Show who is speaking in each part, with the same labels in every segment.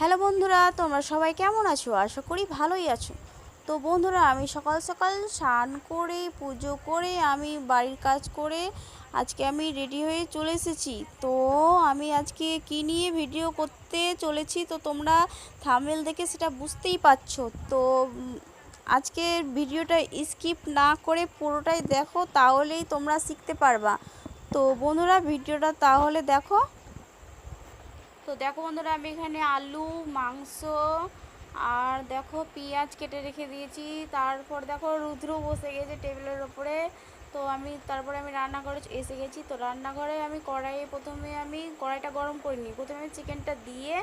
Speaker 1: Hello বন্ধুরা, তোমরা সবাই কেমন আছো? আশা করি ভালোই আছো। তো বন্ধুরা, আমি সকাল সকাল স্নান করে, পুজো করে, আমি বাড়ির কাজ করে আজকে আমি রেডি হয়ে চলে এসেছি। তো আমি আজকে কী নিয়ে ভিডিও করতে চলেছি, তো তোমরা থামেল দেখে সেটা বুঝতেই পারছ। তো আজকে ভিডিওটা স্কিপ না করে পুরোটাই দেখো, তাহলেই তোমরা শিখতে পারবা। তো বন্ধুরা, ভিডিওটা তাহলে দেখো। তো দেখো বন্ধুরা, আমি এখানে আলু, মাংস আর দেখো পেঁয়াজ কেটে রেখে দিয়েছি। তারপর দেখো রুদ্র বসে গেছে টেবিলের ওপরে। তো আমি তারপরে আমি রান্নাঘরে এসে গেছি। তো রান্নাঘরে আমি কড়াইয়ে প্রথমে আমি কড়াইটা গরম করিনি প্রথমে আমি চিকেনটা দিয়ে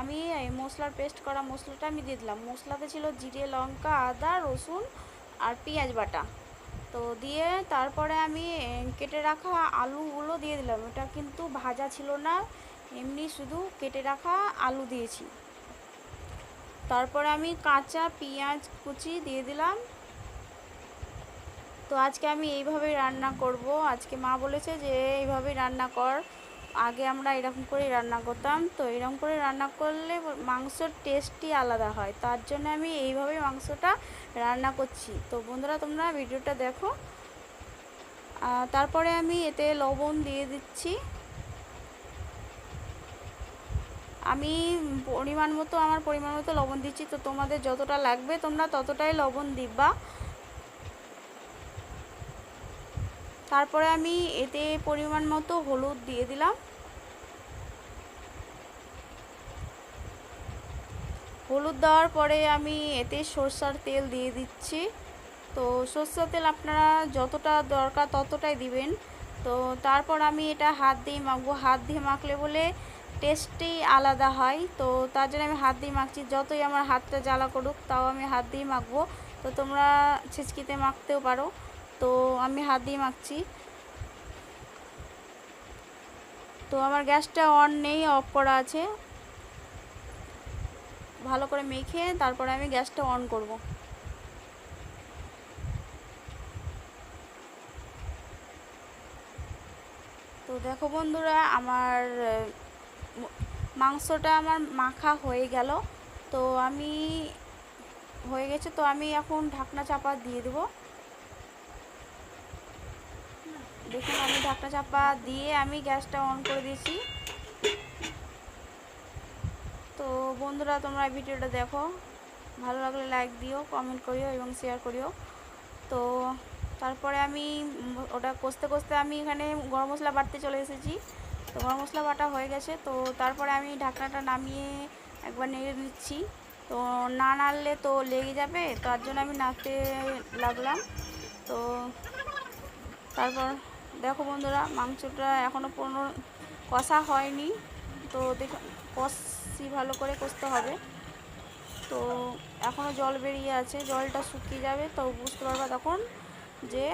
Speaker 1: আমি মশলার পেস্ট করা মশলাটা আমি দিয়ে দিলাম। মশলাতে ছিল জিরে, লঙ্কা, আদা, রসুন আর পেঁয়াজ বাটা। তো দিয়ে তারপরে আমি কেটে রাখা আলুগুলো দিয়ে দিলাম। এটা কিন্তু ভাজা ছিল না। এমনি শুধু কেটে রাখা আলু দিয়েছি। তারপরে আমি কাঁচা পেঁয়াজ কুচি দিয়ে দিলাম। তো আজকে আমি এইভাবেই রান্না করব। আজকে মা বলেছে যে এইভাবেই রান্না কর। আগে আমরা এরকম করেই রান্না করতাম। তো এরকম করে রান্না করলে মাংসর টেস্টই আলাদা হয়। তার জন্য আমি এইভাবেই মাংসটা রান্না করছি। তো বন্ধুরা, তোমরা ভিডিওটা দেখো। তারপরে আমি এতে লবণ দিয়ে দিচ্ছি। আমি পরিমাণ মতো, আমার পরিমাণ মতো লবণ দিচ্ছি। তো তোমাদের যতটা লাগবে তোমরা ততটাই লবণ দিবা। তারপরে আমি এতে পরিমাণ মতো হলুদ দিয়ে দিলাম। হলুদ দেওয়ার পরে আমি এতে সরষার তেল দিয়ে দিচ্ছি। তো সরষের তেল আপনারা যতটা দরকার ততটাই দিবেন। তো তারপর আমি এটা হাত দিয়ে মাখবো। হাত দিয়ে মাখলে বলে টেস্টই আলাদা হয়। তো তার জন্য আমি হাত দিয়ে মাখছি। যতই আমার হাতটা জ্বালা করুক, তাও আমি হাত দিয়ে মাখবো। তো তোমরা ছিচকিতে মাখতেও পারো। তো আমি হাত দিয়ে মাখছি। তো আমার গ্যাসটা অন নেই, অফ করা আছে। ভালো করে মেখে তারপরে আমি গ্যাসটা অন করব। তো দেখো বন্ধুরা, আমার মাংসটা আমার মাখা হয়ে গেল। তো আমি হয়ে গেছে, তো আমি এখন ঢাকনা চাপা দিয়ে দেবো। দেখুন, আমি ঢাকনা চাপা দিয়ে আমি গ্যাসটা অন করে দিয়েছি। তো বন্ধুরা, তোমরা ভিডিওটা দেখো। ভালো লাগলে লাইক দিও কমেন্ট করিও এবং শেয়ার করিও। তো তারপরে আমি ওটা কষতে কষতে আমি এখানে গরম মশলা বাটতে চলে এসেছি। তো গরম মশলা বাটা হয়ে গেছে, তো তারপরে আমি ঢাকনাটা নামিয়ে একবার নেড়ে নিচ্ছি। তো না নাড়লে তো লেগে যাবে, তার জন্য আমি নাড়তে লাগলাম। তো তারপর দেখো বন্ধুরা, মাংসটা এখনও কোনো কষা হয়নি। তো দেখো কষি ভালো করে কষতে হবে। তো এখনও জল বেরিয়ে আছে, জলটা শুকিয়ে যাবে। তো বুঝতে পারবা তখন যে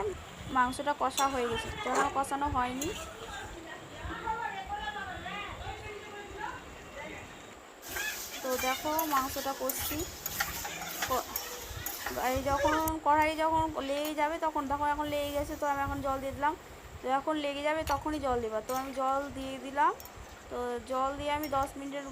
Speaker 1: মাংসটা কষা হয়ে গেছে। তো এখনও কষানো হয়নি। দেখো, মাংসটা করছি এই যখন কড়াই যখন লেগে যাবে তখন দেখো এখন লেগে গেছে তো আমি এখন জল দিয়ে দিলাম। তো এখন লেগে যাবে তখনই জল দেবা। তো আমি জল দিয়ে দিলাম। তো জল দিয়ে আমি দশ মিনিটের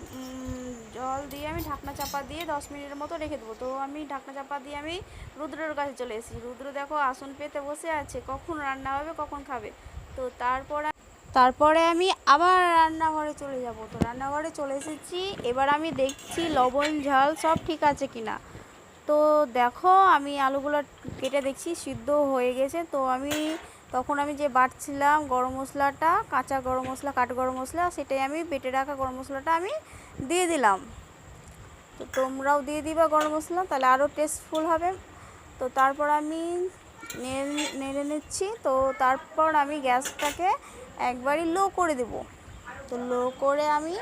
Speaker 1: জল দিয়ে আমি ঢাকনা চাপা দিয়ে দশ মিনিটের মতো রেখে দেবো। তো আমি ঢাকনা চাপা দিয়ে আমি রুদ্রের কাছে চলে এসেছি। রুদ্র দেখো আসন পেতে বসে আছে। কখন রান্না হবে, কখন খাবে। তো তারপর তারপরে আমি আবার রান্নাঘরে চলে যাব। তো রান্নাঘরে চলে এসেছি। এবার আমি দেখছি লবণ, ঝাল সব ঠিক আছে কিনা। তো দেখো, আমি আলুগুলো কেটে দেখছি, সিদ্ধ হয়ে গেছে। তো আমি তখন আমি যে বাটছিলাম গরম মশলাটা, কাঁচা গরম মশলা, কাঠ গরম মশলা, সেটাই আমি বেটে রাখা গরম মশলাটা আমি দিয়ে দিলাম। তো তোমরাও দিয়ে দিবা গরম মশলা, তাহলে আরও টেস্টফুল হবে। তো তারপর আমি নেড়ে নিচ্ছি। তো তারপর আমি গ্যাসটাকে একবারই লো করে দেব। তো লো করে আমি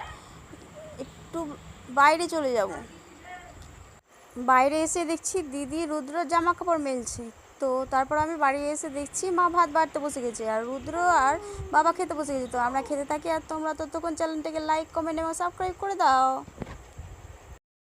Speaker 1: একটু বাইরে চলে যাব। বাইরে এসে দেখছি দিদি রুদ্র জামা কাপড় মেলছে। তো তারপর আমি বাড়ি এসে দেখছি মা ভাত বাড়তে বসে গেছে আর রুদ্র আর বাবা খেতে বসে গেছে। তো আমরা খেতে থাকি আর তোমরা ততক্ষণ চ্যানেলটাকে লাইক কমেন্ট এবং সাবস্ক্রাইব করে দাও।